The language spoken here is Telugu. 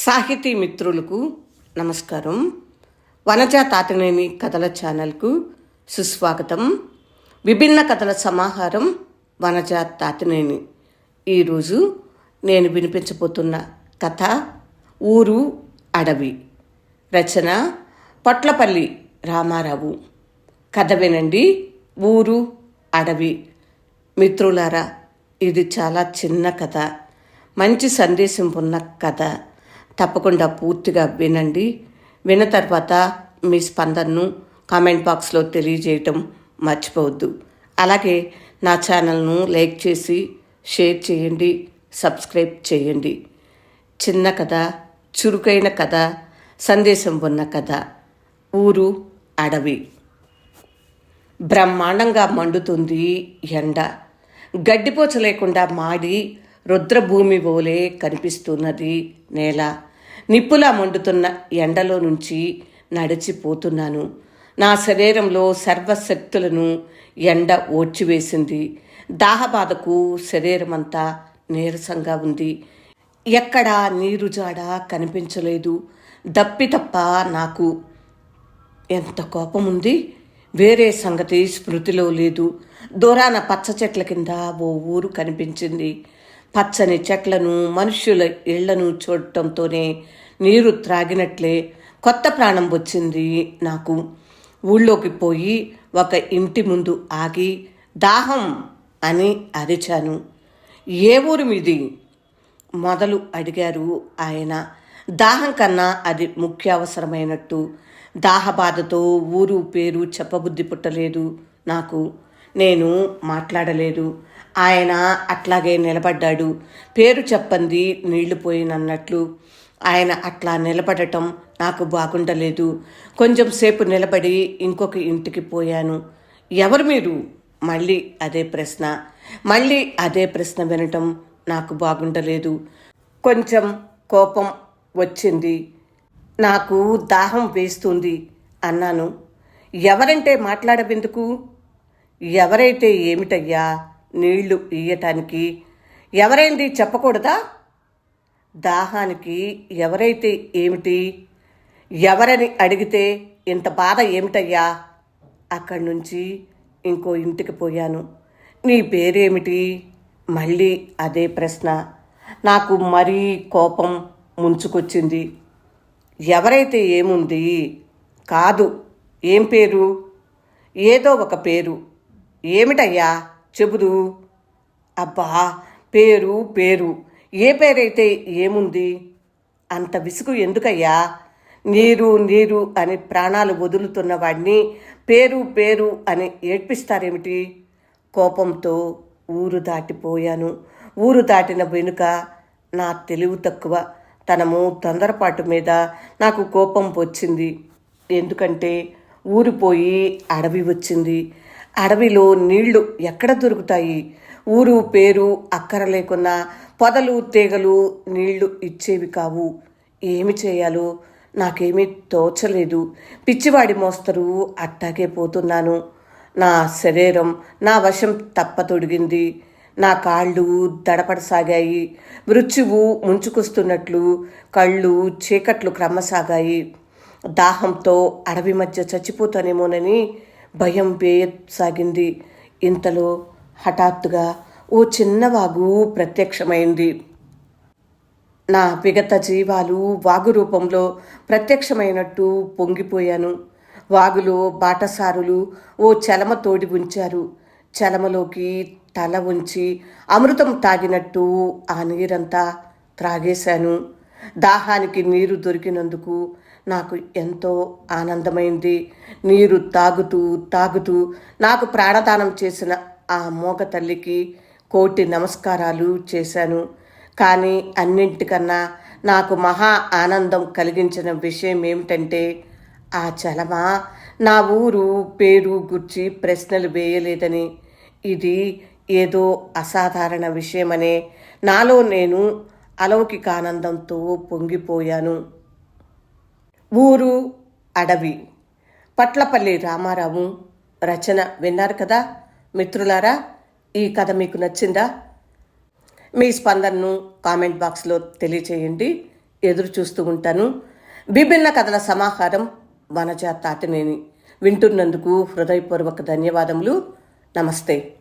సాహితీ మిత్రులకు నమస్కారం. వనజ తాతనేని కథల ఛానల్కు సుస్వాగతం. విభిన్న కథల సమాహారం వనజ తాతనేని. ఈరోజు నేను వినిపించబోతున్న కథ ఊరు అడవి. రచన పొట్లపల్లి రామారావు. కథ వినండి ఊరు అడవి. మిత్రులారా ఇది చాలా చిన్న కథ. మంచి సందేశం ఉన్న కథ. తప్పకుండా పూర్తిగా వినండి. విన్న తర్వాత మీ స్పందనను కామెంట్ బాక్స్లో తెలియజేయటం మర్చిపోవద్దు. అలాగే నా ఛానల్ను లైక్ చేసి షేర్ చేయండి సబ్స్క్రైబ్ చేయండి. చిన్న కథ చురుకైన కథ సందేశం ఉన్న కథ. ఊరు అడవి. బ్రహ్మాండంగా మండుతుంది ఎండ. గడ్డిపోచ లేకుండా మాడి రుద్రభూమి ఓలే కనిపిస్తున్నది నేల. నిప్పులా మండుతున్న ఎండలో నుంచి నడిచిపోతున్నాను. నా శరీరంలో సర్వశక్తులను ఎండ ఓడ్చివేసింది దాహబాధకు శరీరమంతా నీరసంగా ఉంది. ఎక్కడా నీరు జాడ కనిపించలేదు. దప్పి తప్ప నాకు ఎంత కోపం ఉంది వేరే సంగతి స్మృతిలో లేదు. దూరాన పచ్చ చెట్ల కింద ఓ ఊరు కనిపించింది. పచ్చని చెట్లను మనుష్యుల ఇళ్ళను చూడటంతోనే నీరు త్రాగినట్లే కొత్త ప్రాణం వచ్చింది నాకు. ఊళ్ళోకి పోయి ఒక ఇంటి ముందు ఆగి దాహం అని అరిచాను. ఏ ఊరు మీది? మొదలు అడిగారు ఆయన. దాహం కన్నా అది ముఖ్య అవసరమైనట్టు దాహబాధతో ఊరు పేరు చెప్పబుద్ధి పుట్టలేదు నాకు. నేను మాట్లాడలేదు. ఆయన అట్లాగే నిలబడ్డాడు. పేరు చెప్పంది నీళ్ళు పోయినన్నట్లు. ఆయన అట్లా నిలబడటం నాకు బాగుండలేదు. కొంచెం సేపు నిలబడి ఇంకొక ఇంటికి పోయాను. ఎవరు మీరు? మళ్ళీ అదే ప్రశ్న. మళ్ళీ అదే ప్రశ్న వినటం నాకు బాగుండలేదు. కొంచెం కోపం వచ్చింది. నాకు దాహం వేస్తుంది అన్నాను. ఎవరంటే మాట్లాడవెందుకు ఎవరైతే ఏమిటయ్యా? నీళ్ళు ఇయ్యటానికి ఎవరైంది చెప్పకూడదా? దాహానికి ఎవరైతే ఏమిటి? ఎవరని అడిగితే ఇంత బాధ ఏమిటయ్యా? అక్కడి నుంచి ఇంకో ఇంటికి పోయాను. నీ పేరేమిటి? మళ్ళీ అదే ప్రశ్న. నాకు మరీ కోపం ముంచుకొచ్చింది. ఎవరైతే ఏముంది? కాదు. ఏం పేరు? ఏదో ఒక పేరు. ఏమిటయ్యా? చెబుదు. అబ్బా పేరు పేరు. ఏ పేరైతే ఏముంది? అంత విసుగు ఎందుకయ్యా? నీరు నీరు అని ప్రాణాలు వదులుతున్న వాడిని పేరు పేరు అని ఏడ్పిస్తారేమిటి? కోపంతో ఊరు దాటిపోయాను. ఊరు దాటిన వెనుక నా తెలివి తక్కువ. తనము తొందరపాటు మీద నాకు కోపం వచ్చింది. ఎందుకంటే ఊరిపోయి అడవి వచ్చింది. అడవిలో నీళ్ళు ఎక్కడ దొరుకుతాయి? ఊరు పేరు అక్కర లేకున్నా పొదలు తీగలు నీళ్ళు ఇచ్చేవి కావు. ఏమి చేయాలో నాకేమీ తోచలేదు. పిచ్చివాడి మోస్తరు అట్టాగే పోతున్నాను. నా శరీరం నా వశం తప్పతొడిగింది. నా కాళ్ళు దడపడసాగాయి. మృత్యువు ముంచుకొస్తున్నట్లు కళ్ళు చీకట్లు క్రమ్మసాగాయి దాహంతో అడవి మధ్య చచ్చిపోతానేమోనని భయం వేయసాగింది. ఇంతలో హఠాత్తుగా ఓ చిన్న వాగు ప్రత్యక్షమైంది. నా విగత జీవాలు వాగు రూపంలో ప్రత్యక్షమైనట్టు పొంగిపోయాను. వాగులో బాటసారులు ఓ చలమ తోడి ఉంచారు. చలమలోకి తల ఉంచి అమృతం తాగినట్టు ఆ నీరంతా త్రాగేశాను. దాహానికి నీరు దొరికినందుకు నాకు ఎంతో ఆనందమైంది. నీరు తాగుతూ తాగుతూ నాకు ప్రాణదానం చేసిన ఆ మూగ తల్లికి కోటి నమస్కారాలు చేశాను. కానీ అన్నింటికన్నా నాకు మహా ఆనందం కలిగించిన విషయం ఏమిటంటే ఆ చలమ నా ఊరు పేరు గుర్చి ప్రశ్నలు వేయలేదని. ఇది ఏదో అసాధారణ విషయమనే నాలో నేను అలౌకిక ఆనందంతో పొంగిపోయాను. ఊరు అడవి. పట్లపల్లి రామారావు రచన విన్నారు కదా మిత్రులారా? ఈ కథ మీకు నచ్చిందా? మీ స్పందనను కామెంట్ బాక్స్లో తెలియచేయండి. ఎదురు చూస్తూ ఉంటాను. విభిన్న కథల సమాహారం వనజ తాటినేని వింటున్నందుకు హృదయపూర్వక ధన్యవాదములు. నమస్తే.